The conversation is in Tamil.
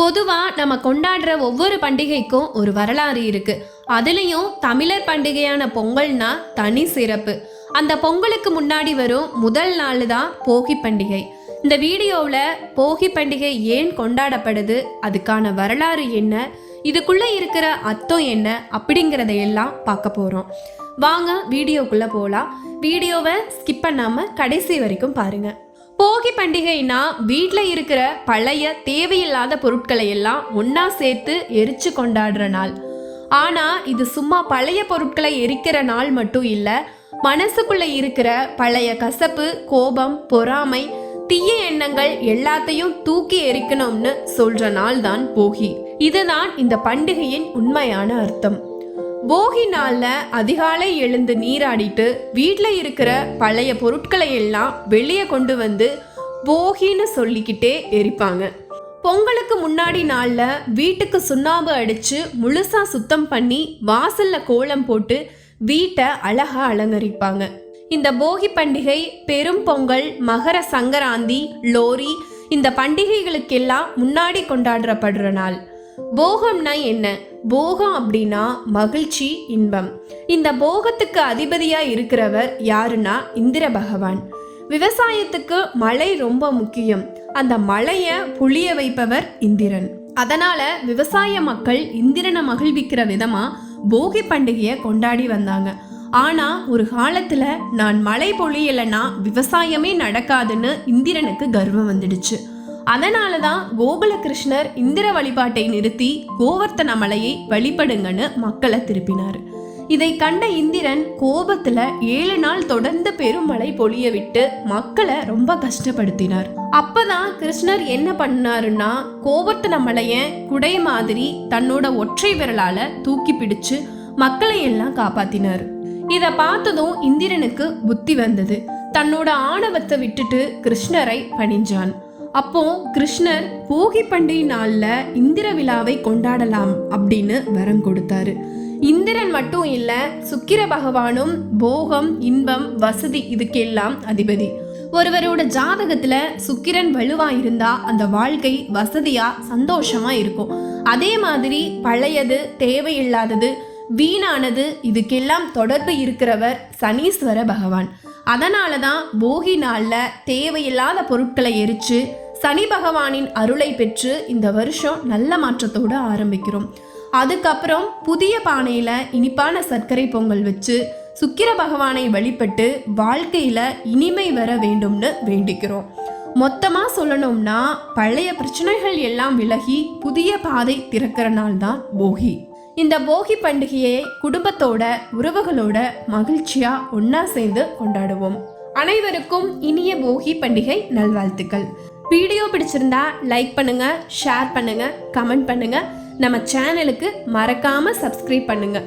பொதுவாக நம்ம கொண்டாடுற ஒவ்வொரு பண்டிகைக்கும் ஒரு வரலாறு இருக்கு. அதுலேயும் தமிழர் பண்டிகையான பொங்கல்னா தனி சிறப்பு. அந்த பொங்கலுக்கு முன்னாடி வரும் முதல் நாள் தான் போகி பண்டிகை. இந்த வீடியோவில் போகி பண்டிகை ஏன் கொண்டாடப்படுது? அதுக்கான வரலாறு என்ன? இதுக்குள்ளே இருக்கிற அர்த்தம் என்ன? அப்படிங்கிறத எல்லாம் பார்க்க போகிறோம் வாங்க வீடியோக்குள்ளே போகலாம் வீடியோவை ஸ்கிப் பண்ணாமல் கடைசி வரைக்கும் பாருங்கள் போகி பண்டிகைனா வீட்டில் இருக்கிற பழைய தேவையில்லாத பொருட்களை எல்லாம் ஒன்றா சேர்த்து எரிச்சு கொண்டாடுற நாள். ஆனால் இது சும்மா பழைய பொருட்களை எரிக்கிற நாள் மட்டும் இல்லை மனசுக்குள்ள இருக்கிற பழைய கசப்பு கோபம் பொறாமை தீய எண்ணங்கள் எல்லாத்தையும் தூக்கி எரிக்கணும்னு சொல்ற நாள் தான் போகி. இதுதான் இந்த பண்டிகையின் உண்மையான அர்த்தம். போகி நாளில் அதிகாலை எழுந்து நீராடிட்டு வீட்டில் இருக்கிற பழைய பொருட்களை எல்லாம் வெளியே கொண்டு வந்து போகின்னு சொல்லிக்கிட்டே எரிப்பாங்க. பொங்கலுக்கு முன்னாடி நாளில் வீட்டுக்கு சுண்ணாம்பு அடித்து முழுசாக சுத்தம் பண்ணி வாசலில் கோலம் போட்டு வீட்டை அழகா அலங்கரிப்பாங்க. இந்த போகி பண்டிகை பெரும் பொங்கல் மகர சங்கராந்தி லோரி இந்த பண்டிகைகளுக்கெல்லாம் முன்னாடி கொண்டாடப்படுற நாள். போகம்னா என்ன? போகம் அப்படின்னா மகிழ்ச்சி இன்பம். இந்த போகத்துக்கு அதிபதியா இருக்கிறவர் யாருன்னா இந்திர பகவான். விவசாயத்துக்கு மழை ரொம்ப முக்கியம். அந்த மழையை புளிய வைப்பவர் இந்திரன். அதனால விவசாய மக்கள் இந்திரனை மகிழ்விக்கிற விதமா போகி பண்டிகையை கொண்டாடி வந்தாங்க. ஆனா ஒரு காலத்துல நான் மழை பொழியலைன்னா விவசாயமே நடக்காதுன்னு இந்திரனுக்கு கர்வம் வந்துடுச்சு. அதனால தான் கோகுலகிருஷ்ணர் இந்திர வழிபாட்டை நிறுத்தி கோவர்த்தன மலையை வழிபடுங்கன்னு மக்களை திருப்பினார். இதை கண்ட இந்திரன் கோபத்துல ஏழு நாள் தொடர்ந்து பெருமழை பொழிய விட்டு மக்களை ரொம்ப கஷ்டப்படுத்தினார். அப்பதான் கிருஷ்ணர் என்ன பண்ணாருன்னா கோவர்த்தன மலைய குடை மாதிரி தன்னோட ஒற்றை விரலால தூக்கி பிடிச்சு மக்களை எல்லாம் காப்பாத்தினார். இத பார்த்ததும் இந்திரனுக்கு புத்தி வந்தது. தன்னோட ஆணவத்தை விட்டுட்டு கிருஷ்ணரை பணிஞ்சான். அப்போ கிருஷ்ணர் போகி பண்டிகை நாளில் இந்திர விழாவை கொண்டாடலாம் அப்படின்னு வரம் கொடுத்தாரு. இந்திரன் மட்டும் இல்ல சுக்கிர பகவானும் போகம் இன்பம் வசதி இதுக்கெல்லாம் அதிபதி. ஒருவரோட ஜாதகத்துல சுக்கிரன் வலுவா இருந்தா அந்த வாழ்க்கை வசதியா சந்தோஷமா இருக்கும். அதே மாதிரி பழையது தேவையில்லாதது வீணானது இதுக்கெல்லாம் தொடர்பு இருக்கிறவர் சனீஸ்வர பகவான். அதனால தான் போகி நாளில் தேவையில்லாத பொருட்களை எரித்து சனி பகவானின் அருளை பெற்று இந்த வருஷம் நல்ல மாற்றத்தோடு ஆரம்பிக்கிறோம். அதுக்கப்புறம் புதிய பானையில் இனிப்பான சர்க்கரை பொங்கல் வச்சு சுக்கிர பகவானை வழிபட்டு வாழ்க்கையில் இனிமை வர வேண்டும்னு வேண்டிக்கிறோம். மொத்தமாக சொல்லணும்னா பழைய பிரச்சனைகள் எல்லாம் விலகி புதிய பாதை திறக்கிற நாள் தான் போகி. இந்த போகி பண்டிகையை குடும்பத்தோட உறவுகளோட மகிழ்ச்சியா ஒன்னா சேர்ந்து கொண்டாடுவோம். அனைவருக்கும் இனிய போகி பண்டிகை நல்வாழ்த்துக்கள். வீடியோ பிடிச்சிருந்தா லைக் பண்ணுங்க ஷேர் பண்ணுங்க கமெண்ட் பண்ணுங்க. நம்ம சேனலுக்கு மறக்காம சப்ஸ்கிரைப் பண்ணுங்க.